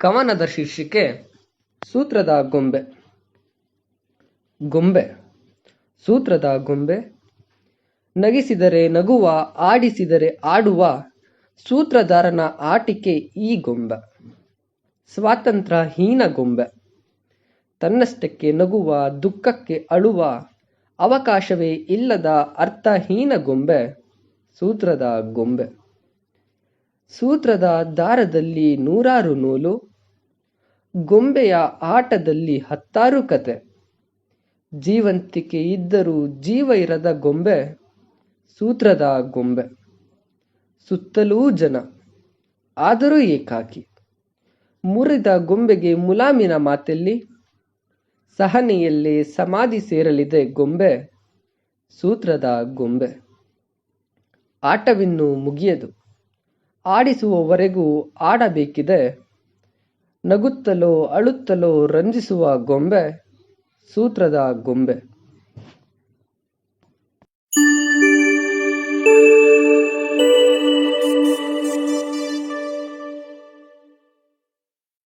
ಕವನದ ಶೀರ್ಷಿಕೆ ಸೂತ್ರದ ಗೊಂಬೆ. ಗೊಂಬೆ. ಸೂತ್ರದ ಗೊಂಬೆ. ನಗಿಸಿದರೆ ನಗುವ, ಆಡಿಸಿದರೆ ಆಡುವ ಸೂತ್ರಧಾರನ ಆಟಿಕೆ ಈ ಗೊಂಬೆ. ಸ್ವಾತಂತ್ರ್ಯ ಹೀನ ಗೊಂಬೆ. ತನ್ನಷ್ಟಕ್ಕೆ ನಗುವ, ದುಃಖಕ್ಕೆ ಅಳುವ, ಅವಕಾಶವೇ ಇಲ್ಲದ ಅರ್ಥಹೀನ ಗೊಂಬೆ ಸೂತ್ರದ ಗೊಂಬೆ. ಸೂತ್ರದ ದಾರದಲ್ಲಿ ನೂರಾರು ನೂಲು, ಗೊಂಬೆಯ ಆಟದಲ್ಲಿ ಹತ್ತಾರು ಕತೆ. ಜೀವಂತಿಕೆ ಇದ್ದರೂ ಜೀವ ಇರದ ಗೊಂಬೆ, ಸೂತ್ರದ ಗೊಂಬೆ. ಸುತ್ತಲೂ ಜನ, ಆದರೂ ಏಕಾಕಿ. ಮುರಿದ ಗೊಂಬೆಗೆ ಮುಲಾಮಿನ ಮಾತೆಲ್ಲಿ, ಸಹನೆಯಲ್ಲಿ ಸಮಾಧಿ ಸೇರಲಿದೆ ಗೊಂಬೆ, ಸೂತ್ರದ ಗೊಂಬೆ. ಆಟವಿನ್ನೂ ಮುಗಿಯದು. ಆಡಿಸುವವರೆಗೂ ಆಡಬೇಕಿದೆ. ನಗುತ್ತಲೋ ಅಳುತ್ತಲೋ ರಂಜಿಸುವ ಗೊಂಬೆ ಸೂತ್ರದ ಗೊಂಬೆ.